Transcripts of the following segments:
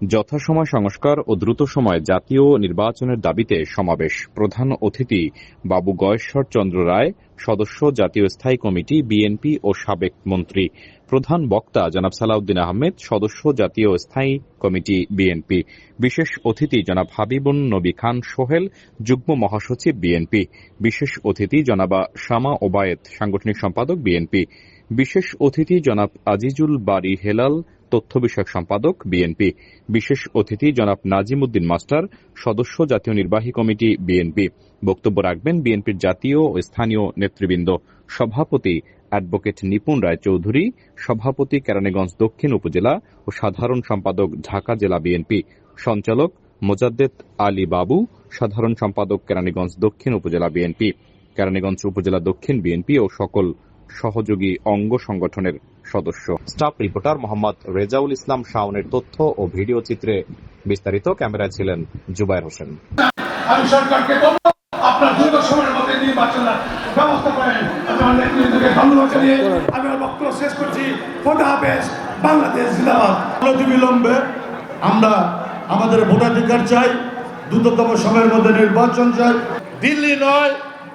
যথাসময় সংস্কার ও দ্রুত সময়ে জাতীয় নির্বাচনের দাবিতে সমাবেশ। প্রধান অতিথি বাবু গয়েশ্বর চন্দ্র রায়, সদস্য জাতীয় স্থায়ী কমিটি, বিএনপি ও সাবেক মন্ত্রী। প্রধান বক্তা জনাব সালাউদ্দিন আহমেদ, সদস্য জাতীয় স্থায়ী কমিটি, বিএনপি। বিশেষ অতিথি জনাব হাবিবুন নবী খান সোহেল, যুগ্ম মহাসচিব, বিএনপি। বিশেষ অতিথি জনাবা শামা ওবায়েদ, সাংগঠনিক সম্পাদক, বিএনপি। বিশেষ অতিথি জনাব আজিজুল বারি হেলাল তথ্য বিষয়ক সম্পাদক, বিএনপি। বিশেষ অতিথি জনাব নাজিম উদ্দিন মাস্টার, সদস্য জাতীয় নির্বাহী কমিটি, বিএনপি। বক্তব্য রাখবেন বিএনপির জাতীয় ও স্থানীয় নেতৃবৃন্দ। সভাপতি অ্যাডভোকেট নিপুণ রায় চৌধুরী সভাপতি কেরানীগঞ্জ দক্ষিণ উপজেলা ও সাধারণ সম্পাদক ঢাকা জেলা বিএনপি। সঞ্চালক মোজাদ্দেদ আলী বাবু, সাধারণ সম্পাদক কেরানীগঞ্জ দক্ষিণ উপজেলা বিএনপি। কেরানীগঞ্জ উপজেলা দক্ষিণ বিএনপি ও সকল সহযোগী অঙ্গ সংগঠনের সদস্য। স্টাফ রিপোর্টার মোহাম্মদ রেজাউল ইসলাম শাওনের তথ্য ও ভিডিও চিত্রে বিস্তারিত ক্যামেরায় ছিলেন জুবায়ের হোসেন। আমি সরকারকে আপনার দ্রুত সময়ের মধ্যে নির্বাচনের ব্যবস্থা করেন। আমি আমার নেতৃত্বকে ধন্যবাদ জানিয়ে আমি বক্তব্য শেষ করছি। খোদা হাফেজ বাংলাদেশ জিন্দাবাদ। বিলম্বে আমরা আমাদের ভোটাধিকার চাই দ্রুততম সময়ের মধ্যে নির্বাচন চাই। দিল্লি নয়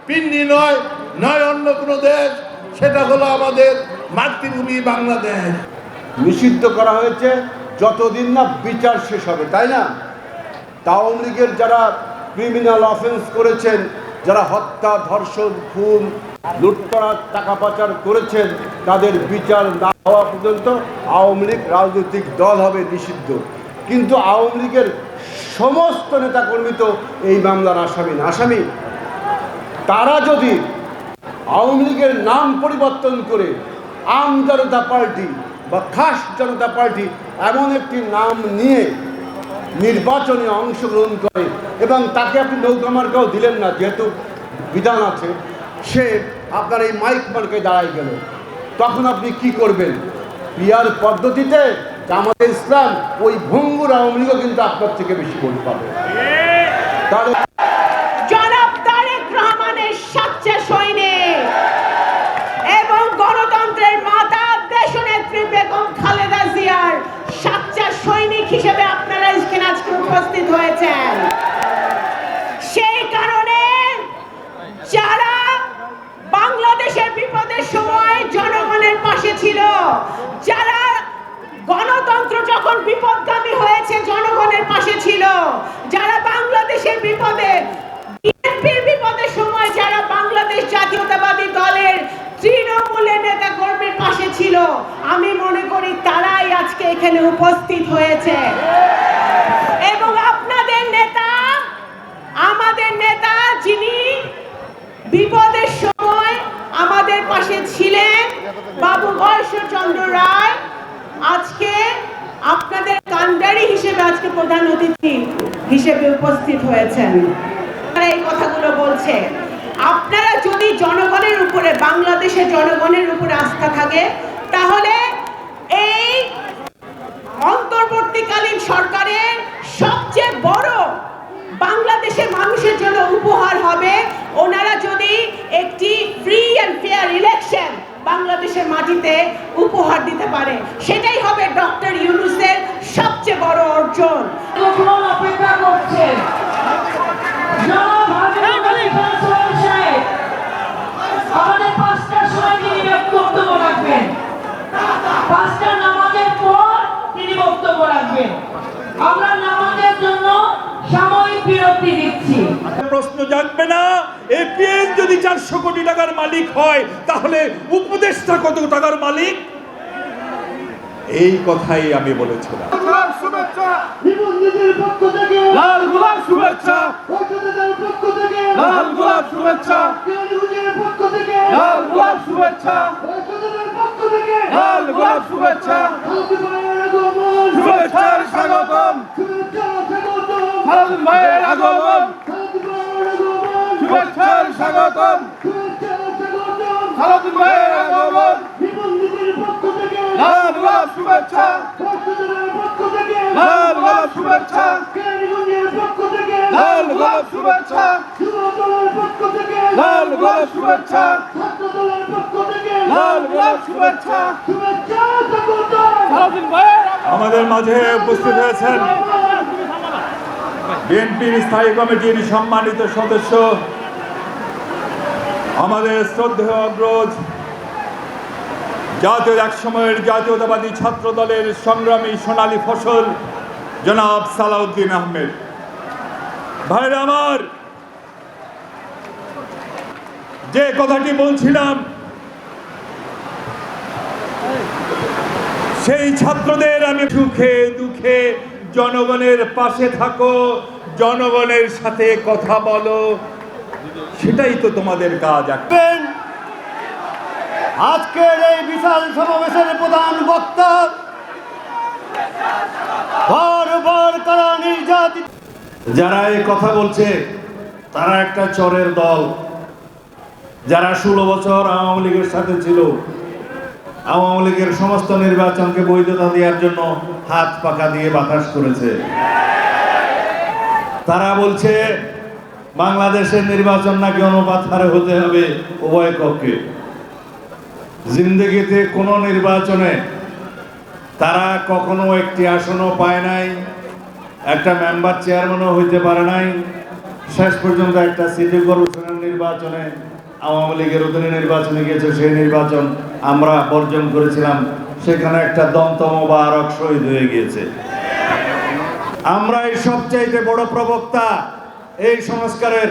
পিন্ডি নয় নয় অন্য কোনো দেশ সেটা হলো আমাদের মাতৃভূমি বাংলাদেশ। নিষিদ্ধ করা হয়েছে যতদিন না বিচার শেষ হবে, তাই না? আওয়ামী লীগের যারা ক্রিমিনাল অফেন্স করেছেন, যারা হত্যা, ধর্ষণ, খুন লুটতরা টাকা পাচার করেছেন, তাদের বিচার না হওয়া পর্যন্ত আওয়ামী লীগ রাজনৈতিক দল হবে নিষিদ্ধ। কিন্তু আওয়ামী লীগের সমস্ত নেতাকর্মী তো এই মামলার আসামি না। আসামি? তারা যদি আওয়ামী লীগের নাম পরিবর্তন করে আম জনতা পার্টি বা খাস জনতা পার্টি এমন একটি নাম নিয়ে নির্বাচনে অংশগ্রহণ করে এবং তাকে আপনি নৌকা মার্কাও দিলেন না, যেহেতু বিধান আছে, সে আপনার এই মাইক মার্কে দাঁড়াই গেল। তখন আপনি কি করবেন? পিয়ার পদ্ধতিতে আমাদের ইসলাম, ওই ভঙ্গুর আওয়ামী লীগও কিন্তু আপনার থেকে বেশি ভোট পাবে। তাহলে জনাব তারেক রহমানের সাচ্চা সৈনিক এবং গণতন্ত্রের মাতা দেশনেত্রী বেগম খালেদা জিয়ার সাচ্চা সৈনিক হিসেবে আপনারা এখানে আজকে উপস্থিত হয়েছেন সেই কারণে যারা বাংলাদেশের বিপদের সময় জনগণের পাশে ছিল যারা যখন বিপদগামী হয়েছে, জনগণের পাশে ছিল। যারা বাংলাদেশের বিপদে, বিএনপির বিপদের সময় যারা বাংলাদেশ জাতীয়তাবাদী দলের তৃণমূলের নেতা কর্মীর পাশে ছিল, আমি মনে করি তারাই আজকে এখানে উপস্থিত হয়েছে। এবং আপনাদের নেতা, আমাদের নেতা যিনি বিপদের সময় আমাদের পাশে ছিলেন, বাবু চন্দ্র রায়, আজকে আপনাদের কান্ডারি হিসেবে আজকে প্রধান অতিথি হিসেবে উপস্থিত হয়েছেন। তারা এই কথাগুলো বলছে, আপনারা যদি জনগণের উপরে বাংলাদেশের জনগণের উপরে আস্থা থাকে, তাহলে এই অন্তর্বর্তীকালীন সরকারের সবচেয়ে বড় বাংলাদেশের মানুষের জন্য উপহার হবে ওনারা যদি একটি ফ্রি অ্যান্ড ফেয়ার ইলেকশন বাংলাদেশের মাটিতে উপহার দিতে পারে। সেটাই হবে ডক্টর ইউনুসের চারশো কোটি টাকার মালিক হয় তাহলে উপদেষ্টা কত টাকার মালিক? এই কথাই আমি বলেছিলাম। লাল গোলাপ শুভেচ্ছা। লাল গোলাপ শুভেচ্ছা। লাল গোলাপ শুভেচ্ছা। লাল গোলাপ শুভেচ্ছা। শুভেচ্ছার স্বাগতম। ভাইয়ের আগমন। শুভেচ্ছার স্বাগতম। খালেদ ভাইয়ের আগমন। লাল গোলাপ শুভেচ্ছা। লাল গোলাপ শুভেচ্ছা। লাল গোলাপ শুভেচ্ছা। লাল গোলাপ শুভেচ্ছা। লাল গোলাপ শুভেচ্ছা। খালেদ ভাইয়ের আগমন। আমাদের মাঝে উপস্থিত হয়েছেন। বিএনপির স্থায়ী কমিটির সম্মানিত সদস্য আমাদের শ্রদ্ধেয় অগ্রজ, জাতীয় এক সময়ের জাতীয়তাবাদী ছাত্র দলের সংগ্রামী সোনালী ফসল, জনাব সালাউদ্দিন আহমেদ। ভাইরা আমার, যে কথাটি বলছিলাম, সেই ছাত্রদের আমি সুখে দুঃখে জনগণের পাশে থাকো, জনগণের সাথে কথা বলো। সেটাই তো তোমাদের কাজ একটা আজকের এই বিশাল সমাবেশের প্রধান বক্তা বারবার তারা নির্যাতিত। যারা এই কথা বলছে তারা একটা চরের দল। যারা ষোলো বছর আওয়ামী লীগের সাথে ছিল আওয়ামী লীগের সমস্ত নির্বাচনকে বৈধতা দেওয়ার জন্য হাত পাকা দিয়ে বাতাস করেছে। তারা বলছে বাংলাদেশের নির্বাচন নাকি অনুপাত হারে হতে হবে উভয় কক্ষে জিন্দগিতে কোনো নির্বাচনে তারা কখনো একটি আসনও পায় নাই, একটা মেম্বার চেয়ারম্যানও হইতে পারে নাই, শেষ পর্যন্ত একটা সিটি কর্পোরেশনের নির্বাচনে আওয়ামী লীগের অধীনে নির্বাচনে গিয়েছে, সেই নির্বাচন আমরা বর্জন করেছিলাম, সেখানে একটা দমতম বা আরক শহীদ হয়ে গিয়েছে। আমরা এই সবচাইতে বড় প্রবক্তা এই সংস্কারের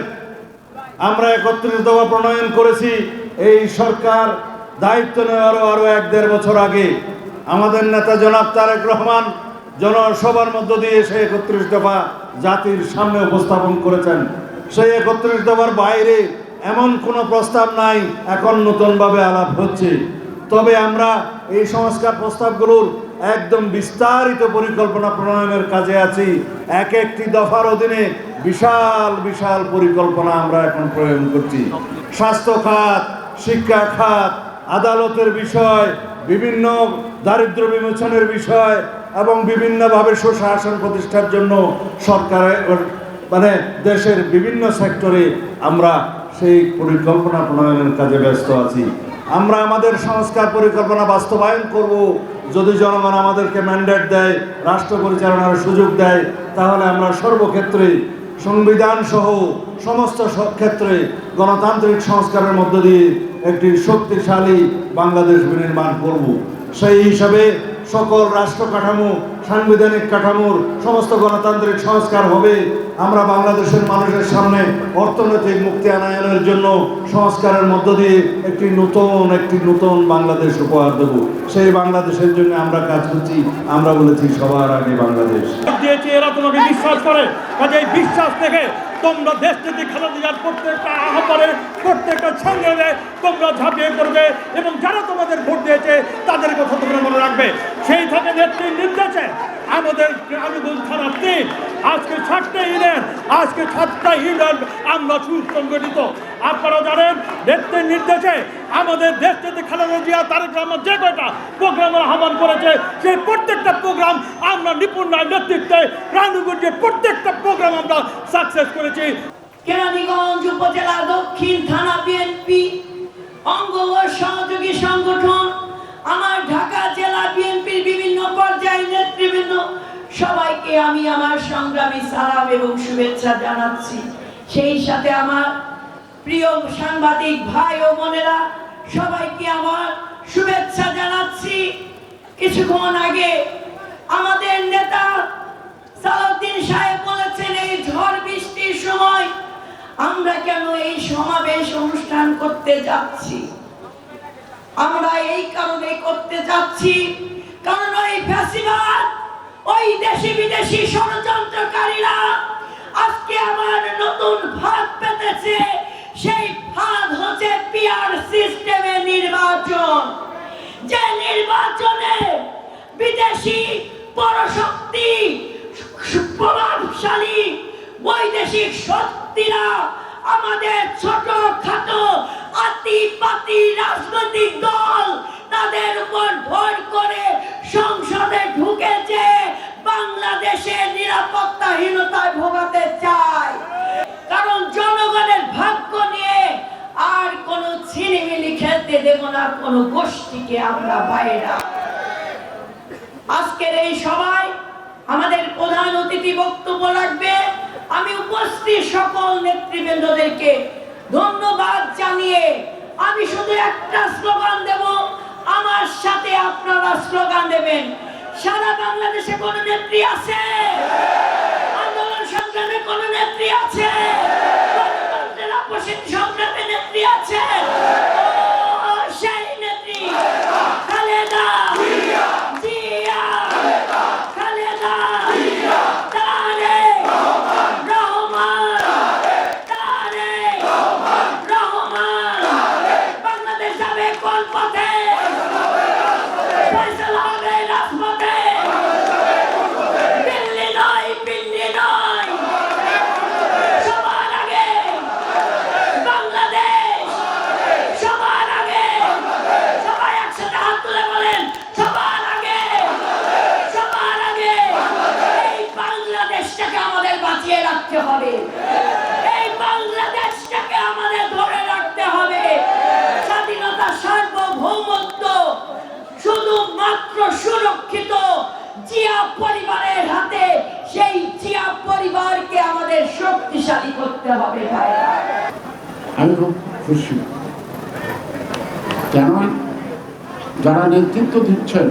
আমরা একত্রিশ দফা প্রণয়ন করেছি। এই সরকার দায়িত্ব নেওয়ারও আরও এক দেড় বছর আগে। আমাদের নেতা জনাব তারেক রহমান জনসভার মধ্য দিয়ে সে একত্রিশ দফা জাতির সামনে উপস্থাপন করেছেন। সেই একত্রিশ দফার বাইরে এমন কোনো প্রস্তাব নাই, এখন নতুনভাবে আলাপ হচ্ছে। তবে আমরা এই সংস্কার প্রস্তাবগুলোর একদম বিস্তারিত পরিকল্পনা প্রণয়নের কাজে আছি। এক একটি দফার অধীনে বিশাল বিশাল পরিকল্পনা আমরা এখন প্রয়োগ করছি। স্বাস্থ্য খাত, শিক্ষা খাত, আদালতের বিষয়, বিভিন্ন দারিদ্র বিমোচনের বিষয় এবং বিভিন্নভাবে সুশাসন প্রতিষ্ঠার জন্য সরকারের মানে দেশের বিভিন্ন সেক্টরে আমরা সেই পরিকল্পনা প্রণয়নের কাজে ব্যস্ত আছি। আমরা আমাদের সংস্কার পরিকল্পনা বাস্তবায়ন করব। যদি জনগণ আমাদেরকে ম্যান্ডেট দেয়, রাষ্ট্র পরিচালনার সুযোগ দেয়, তাহলে আমরা সর্বক্ষেত্রে সংবিধান সহ সমস্ত ক্ষেত্রে গণতান্ত্রিক সংস্কারের মধ্য দিয়ে একটি শক্তিশালী বাংলাদেশ বিনির্মাণ করব। সেই হিসাবে সকল রাষ্ট্র কাঠামো, সাংবিধানিক কাঠামোর সমস্ত গণতান্ত্রিক সংস্কার হবে। আমরা বাংলাদেশের মানুষের সামনে অর্থনৈতিক মুক্তি আনায়নের জন্য সংস্কারের মধ্য দিয়ে একটি নতুন একটি নতুন বাংলাদেশ উপহার দেব। সেই বাংলাদেশের জন্য আমরা কাজ করছি, আমরা বলেছি সবার আগে বাংলাদেশ। দিয়েছে, এরা তোমাকে বিশ্বাস করে। কাজে বিশ্বাস থেকে তোমরা দেশ নীতি খেলা দেওয়ার প্রত্যেকটা আহ্বানে, প্রত্যেকটা সংগ্রামে তোমরা ঝাঁপিয়ে পড়বে এবং যারা তোমাদের ভোট দিয়েছে তাদের কথা তোমরা মনে রাখবে। সেই থেকে নেত্রীর নির্দেশে আমাদের থানার টিম আজকে সাতটা ইউনিয়ন আজকে সাতটা ইউনিয়ন আমরা সুসংগঠিত। আপনারা জানেন নেত্রীর নির্দেশে আমাদের দেশ থেকে খালেদা জিয়া তারেক রহমান যে কয়টা প্রোগ্রাম আহ্বান করেছে, সেই প্রত্যেকটা প্রোগ্রাম আমরা নিপুণ নেতৃত্বে রানুগঞ্জের প্রত্যেকটা প্রোগ্রাম আমরা সাকসেস করেছি। কেরানীগঞ্জ উপজেলা দক্ষিণ থানা বিএনপি অঙ্গ ও সহযোগী সংগঠন, আমার ঢাকা জেলা নেতৃবৃন্দ সবাইকে আমি আমার সংগ্রামী সালাম এবং শুভেচ্ছা জানাচ্ছি। সেই সাথে আমার প্রিয় সাংবাদিক ভাই ও বোনেরা, সবাইকে আমার শুভেচ্ছা জানাচ্ছি। কিছুক্ষণ আগে আমাদের নেতা সালাউদ্দিন সাহেব বলেছেন, এই ঝড় বৃষ্টির সময় আমরা কেন এই সমাবেশ অনুষ্ঠান করতে যাচ্ছি? আমরা এই কারণে করতে যাচ্ছি কারণ ওই ফ্যাসিবাদ ওই দেশি বিদেশি ষড়যন্ত্রকারীরা আজকে আমার নতুন ভাত পেতেছে। সেই ভাত হচ্ছে পিয়ার সিস্টেমে নির্বাচন। যে নির্বাচনে বিদেশি পরশক্তি, প্রভাবশালী বৈদেশিক শক্তিরা আমাদের ছোট খাটো আতি পাতি রাজনৈতিক দল তাদের উপর ভর করে সংসদে ঢুকেছে, বাংলাদেশের নিরাপত্তাহীনতায় ভোগাতে চায়। কারণ জনগণের ভাগ্য নিয়ে আর কোনো ছিনিমিনি খেলতে দেব না কোনো গোষ্ঠীকে আমরা বাইরা আজকের এই সভায় আমাদের প্রধান অতিথি বক্তব্য রাখবে। আমি উপস্থিত সকল নেতৃবৃন্দদেরকে ধন্যবাদ জানিয়ে আমি শুধু একটা স্লোগান দেব আমার সাথে আপনারা স্লোগান দেবেন। সারা বাংলাদেশে কোন নেত্রী আছে? শুধুমাত্র সুরক্ষিত জিয়া পরিবারের হাতে সেই জিয়া পরিবারকে আমাদের শক্তিশালী করতে হবে আমি খুব খুশি। কেন যারা নেতৃত্ব দিচ্ছেন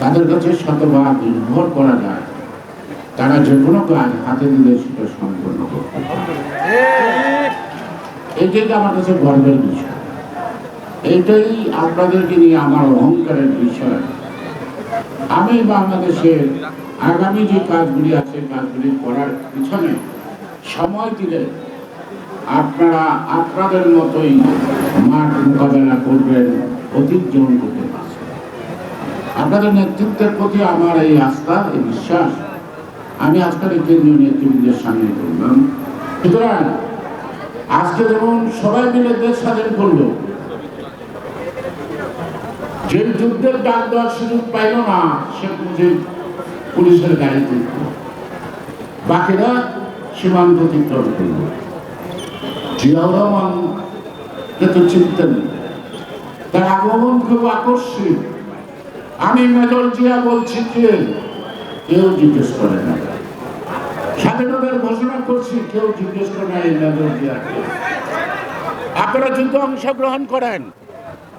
তাদের কাছে শতভাগ নির্ভর করা যায়। তারা যে কোনো কাজ হাতে দিলে সেটা সম্পন্ন করতে পারে। এটাই আমার কাছে গর্বের বিষয়। এইটাই আপনাদেরকে নিয়ে আমার অহংকারের বিষয়। আমি বাংলাদেশের আগামী যে কাজগুলি আছে, কাজগুলি করার পিছনে সময় দিলে আপনারা আপনাদের মতোই মাঠ মোকাবেলা করবেন, অতিক্রম করতে পারবেন। আপনাদের নেতৃত্বের প্রতি আমার এই আস্থা, এই বিশ্বাস, আমি আজকের এই কেন্দ্রীয় নেতৃবৃন্দের সামনে করলাম সুতরাং আজকে যেমন সবাই মিলে দেশ স্বাধীন করল যে যুদ্ধের ডাক দেওয়ার সুযোগ পাইল না, সে পুলিশের গাড়িতে বাকিরা সীমান্ত অতিক্রম করল। জিয়াউর রহমানকে তো চিনতেন তার আগমন খুব আকস্মিক আমি মেজর জিয়া বলছি কে? কেউ জিজ্ঞেস করে না। স্বাধীনতার ঘোষণা করছি, কেউ জিজ্ঞেস করে না এই মেজর জিয়াকে আপনারা যুদ্ধ অংশগ্রহণ করেন।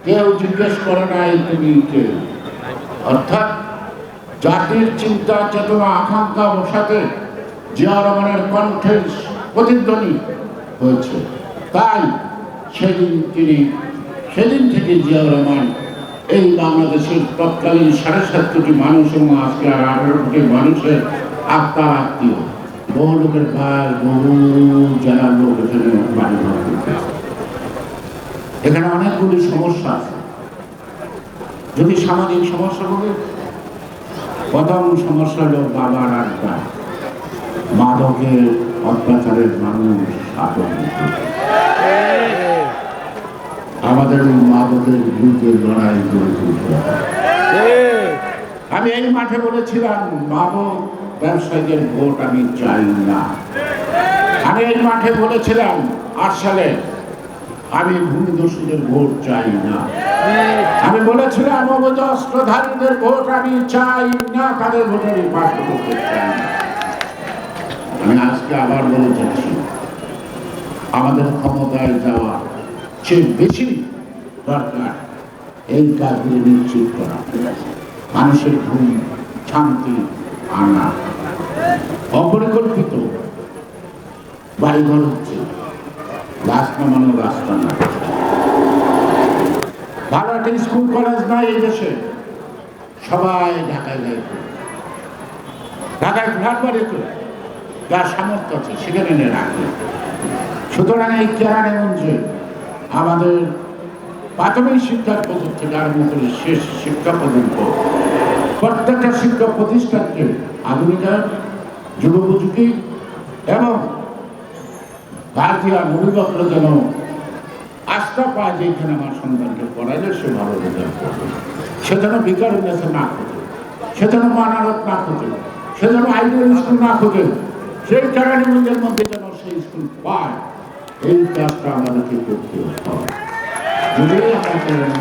কেউ জিজ্ঞেস করে না এই তুমি কে অর্থাৎ জাতির চিন্তা, চেতনা, আকাঙ্ক্ষা বসাতে জিয়া রহমানের কণ্ঠের প্রতিধ্বনি হয়েছে তাই সেদিন তিনি, সেদিন থেকে জিয়াউর রহমান এই বাংলাদেশের তৎকালীন সাড়ে সাত কোটি মানুষ এবং আজকে আর আঠারো কোটি মানুষের আত্মার আত্মীয় বহু লোকের ভাই, বহু জেলার লোক এখানে করতেছে। এখানে অনেকগুলি সমস্যা আছে। যদি সামাজিক সমস্যা বলি প্রথম সমস্যা হলো বাবার আড্ডা মাদকের অত্যাচারের মানুষ আমাদের মাদকের বিরুদ্ধে লড়াই করে তুলতে হবে। আমি এই মাঠে বলেছিলাম, মাদক ব্যবসায়ীদের ভোট আমি চাই না। আমি এই মাঠে বলেছিলাম, আট সালে আমি ভূমিদস্যুদের ভোট চাই না। আমি বলেছিলাম অবৈধ অস্ত্রধারীদের ভোট আমি চাই না তাদের ভোটারি পাশ করতে চাই না। আমি আজকে আবার বলে যাচ্ছি আমাদের ক্ষমতায় যাওয়া চেয়ে বেশি দরকার এই কাজগুলি নিশ্চিত করা। মানুষের ঘুম শান্তি আনা। অপরিকল্পিত বাড়িঘর হচ্ছে। গাছ নামানো রাস্তা না। একটা স্কুল, কলেজ নাই এই দেশে। সবাই ঢাকায় যায়। ঢাকায় ফ্ল্যাট বাড়ি করে যার সামর্থ্য আছে, সেখানে এনে রাখে। সুতরাং এই কেরানীগঞ্জে আমাদের প্রাথমিক শিক্ষার পদ্ধতি থেকে আরম্ভ করে শেষ শিক্ষা পর্যন্ত প্রত্যেকটা শিক্ষা প্রতিষ্ঠানকে আধুনিকায়ন, যুগোপযোগী এবং ভারতীয় মূলগত যেন আস্থা পায় যে এখানে আমার সন্তানকে পড়ালে সে ভালো রেজাল্ট করবে। সে যেন বিকার উন্নয়ন না খোঁজে, সে যেন মানারত না খোঁজে, সে যেন আইডিয়াল স্কুল না খোঁজে, সেই কেরানীগঞ্জের মধ্যে যেন সেই স্কুল পায়, এই কাজটা আমাদেরকে করতে হবে।